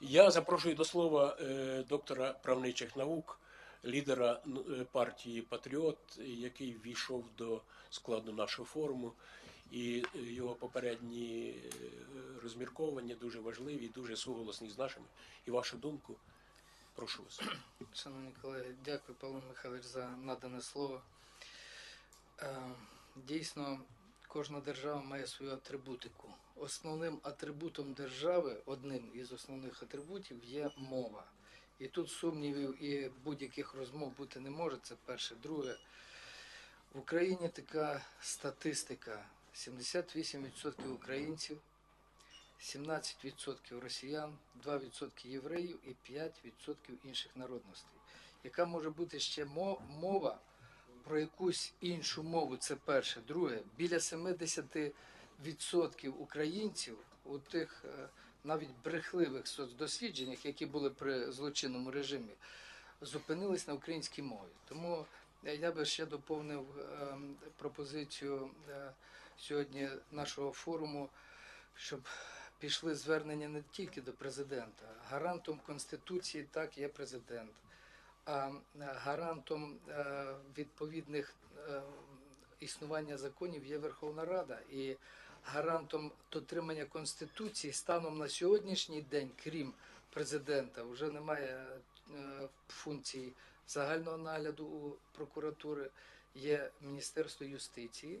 Я запрошую до слова е, доктора правничих наук, лідера е, партії Патріот, який ввійшов до складу нашого форуму. І е, його попередні розмірковання дуже важливі, дуже суголосні з нашими. І вашу думку, прошу вас. Шановні колеги, дякую, Павло Михайлович, за надане слово. Дійсно, кожна держава має свою атрибутику. Основним атрибутом держави, одним із основних атрибутів, є мова. І тут сумнівів і будь-яких розмов бути не може. Це перше. Друге, в Україні така статистика: 78% українців, 17% росіян, 2% євреїв і 5% інших народностей. Яка може бути ще мова про якусь іншу мову? Це перше. Друге, біля 70% українців у тих е, навіть брехливих соцдослідженнях, які були при злочинному режимі, зупинились на українській мові. Тому е, я би ще доповнив е, пропозицію е, сьогодні нашого форуму, щоб пішли звернення не тільки до президента. Гарантом Конституції так є президент, гарантом е, відповідних е, існування законів є Верховна Рада. І гарантом дотримання Конституції станом на сьогоднішній день, крім президента, вже немає е, функції загального нагляду у прокуратури, є Міністерство юстиції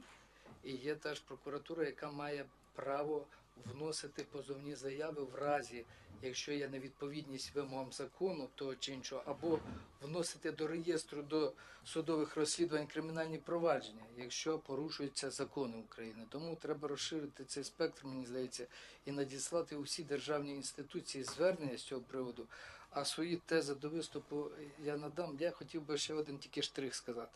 і є та ж прокуратура, яка має право вносити позовні заяви в разі, якщо є невідповідність вимогам закону того чи іншого, або вносити до реєстру до судових розслідувань кримінальні провадження, якщо порушуються закони України. Тому треба розширити цей спектр, мені здається, і надіслати усі державні інституції звернення з цього приводу. А свої тези до виступу я надам. Я хотів би ще один тільки штрих сказати.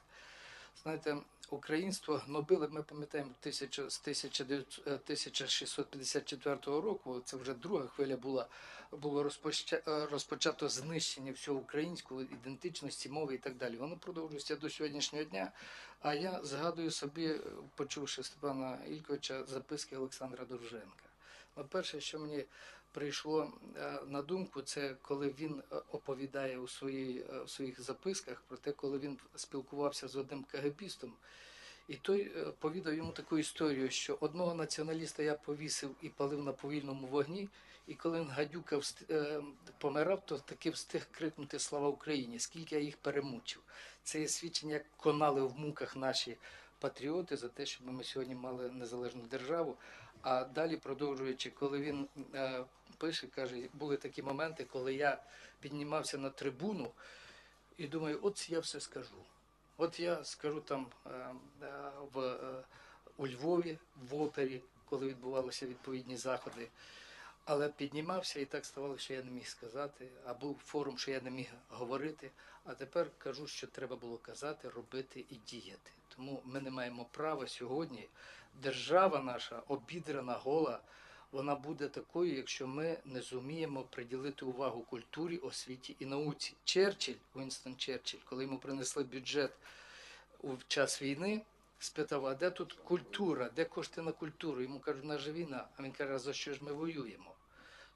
Знаєте, українство гнобили, ми пам'ятаємо, тисяча, з 1900, е, 1654 року, це вже друга хвиля була, було розпоча, е, розпочато знищення всього українського, ідентичності, мови і так далі. Воно продовжується до сьогоднішнього дня. А я згадую собі, е, почувши Степана Ільковича, записки Олександра Довженка. Ну, перше, що мені прийшло е, на думку, це коли він е, оповідає у, своїй, е, у своїх записках про те, коли він спілкувався з одним КГБістом, і той е, повідав йому таку історію, що одного націоналіста я повісив і палив на повільному вогні, і коли він гадюка вст- е, помирав, то таки встиг крикнути Слава Україні! Скільки я їх перемучив. Це є свідчення, як конали в муках наші патріоти за те, щоб ми сьогодні мали незалежну державу. А далі, продовжуючи, коли він е, пише, каже, були такі моменти, коли я піднімався на трибуну і думаю, от я все скажу. От я скажу там е, е, в, е, у Львові, в опері, коли відбувалися відповідні заходи. Але піднімався і так ставало, що я не міг сказати, а був форум, що я не міг говорити. А тепер кажу, що треба було казати, робити і діяти. Тому ми не маємо права сьогодні. Держава наша обідрана, гола, вона буде такою, якщо ми не зуміємо приділити увагу культурі, освіті і науці. Черчилль, Вінстон Черчилль, коли йому принесли бюджет у час війни, спитав, а де тут культура, де кошти на культуру? Йому кажуть, наша же війна. А він каже, за що ж ми воюємо?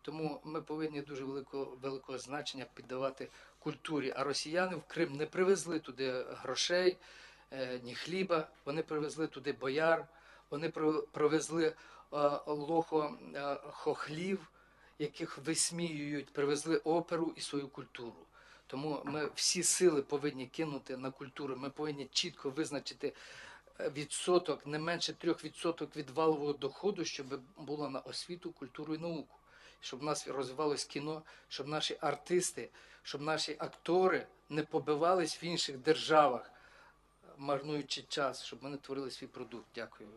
Тому ми повинні дуже великого, великого значення піддавати культурі. А росіяни в Крим не привезли туди грошей, е, ні хліба, вони привезли туди бояр, вони привезли е, лохо е, хохлів, яких висміюють, привезли оперу і свою культуру. Тому ми всі сили повинні кинути на культуру. Ми повинні чітко визначити відсоток, не менше 3% від валового доходу, щоб було на освіту, культуру і науку. Щоб в нас розвивалось кіно, щоб наші артисти, щоб наші актори не побивались в інших державах, марнуючи час, щоб вони творили свій продукт. Дякую.